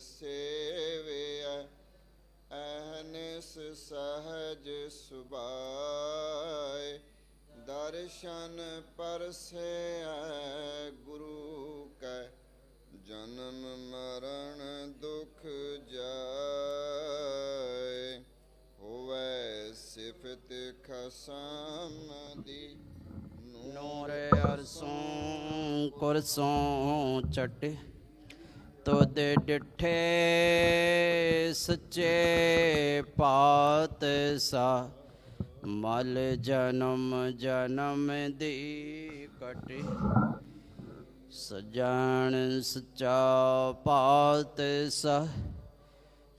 ਸੇਵਿਆ ਅਹਨਿਸ ਸਹਜ ਸੁਭਾਏ। ਦਰਸ਼ਨ ਪਰਸੈ ਗੁਰੂ ਕੈ, ਜਨਮ ਮਰਨ ਦੁਖ ਜਾਏ। ਹੋਵੇ ਸਿਫਤ ਖਸਮ ਦੀ ਨੂਰ ਅਰਸੋਂ ਕੁਰਸੋਂ ਚਟੇ ਤੋਦ ਡਿਠੇ ਸੱਚੇ ਪਾਤ ਸਾ ਮਲ ਜਨਮ ਜਨਮ ਦੀ ਕਟੇ। ਸਜਣ ਸਚਾ ਪਾਤ ਸਾ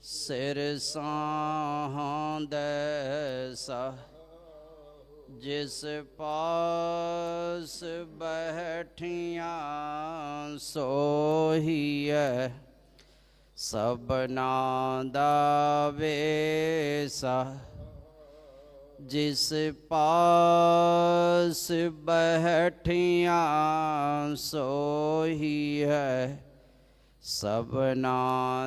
ਸਿਰ ਸਾਹਾਂ ਦੇ ਸਾ जिस पास बैठिया सोही सब नादावेसा जिस पास बैठिया सोही है सब नादावेसा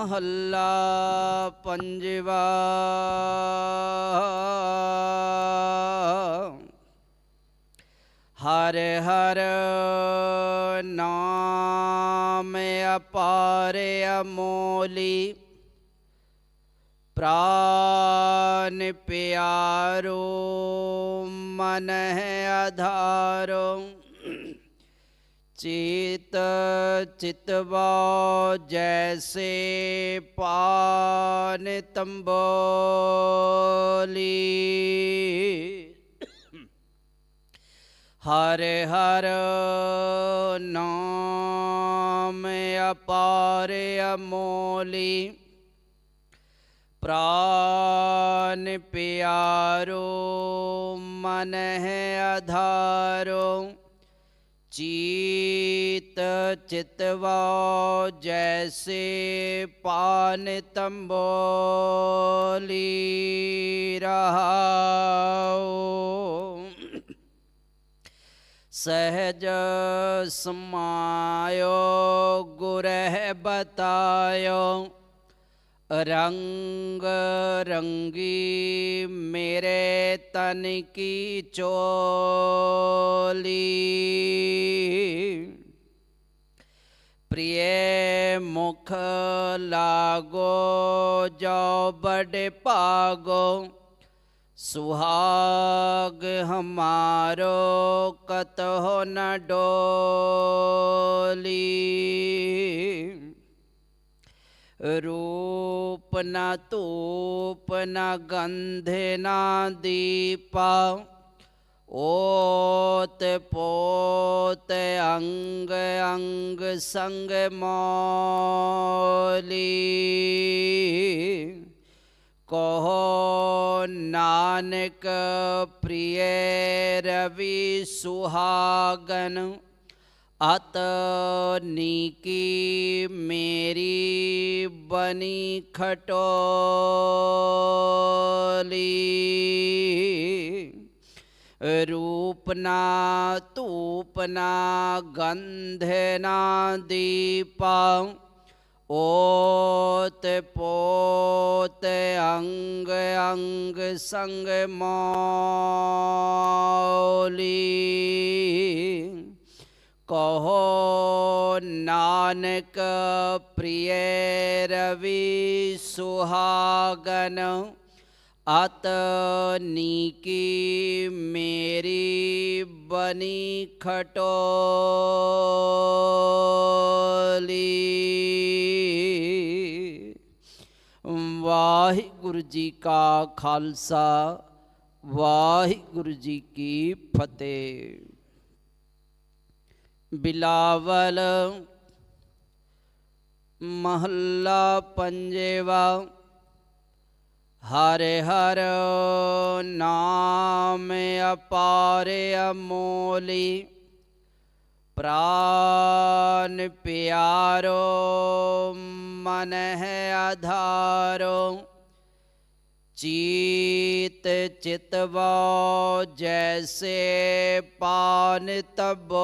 महल्ला पंजवा। हर हर नाम अपार अमोली। प्राण प्यारो मन है अधारो। चित, चितवा जैसे पान तंबोली। हर हर नाम अपार अमोली। प्राण प्यारो, मन है अधारो। ਆਧਾਰੋ ਚੀਤ ਚਿਤਵਾ ਜੈਸੇ ਪਾਨ ਤੰਬੋਲੀ ਰਹਾਉ ਸਹਜ ਸਮਾਇਓ ਗੁਰਹਿ रंग रंगी मेरे तन की चोली। प्रिय मुख लागो, जाओ बड़े पागो, सुहाग हमारो कत हो न डो। रूपना तूपना गन्धेना दीपा। ओत पोत अंग अंग संग मौली। कहो नानक प्रिय रवि सुहागन। अत निकी मेरी बनी खटोली। रूपना तूपना गंधना दीपा। ओत पोत अंग अंग संग मौली। कहो, नानक प्रिय रवि सुहागन, अत नीकी मेरी बनी खटोली। वाहिगुरु जी का खालसा, वाहिगुरु जी की फतेह। बिलावल महल्ला पंजेवा हरे हर नाम अपारे अमोली प्राण प्यारो मन है आधारो चीत चितवा जैसे पान तबोली।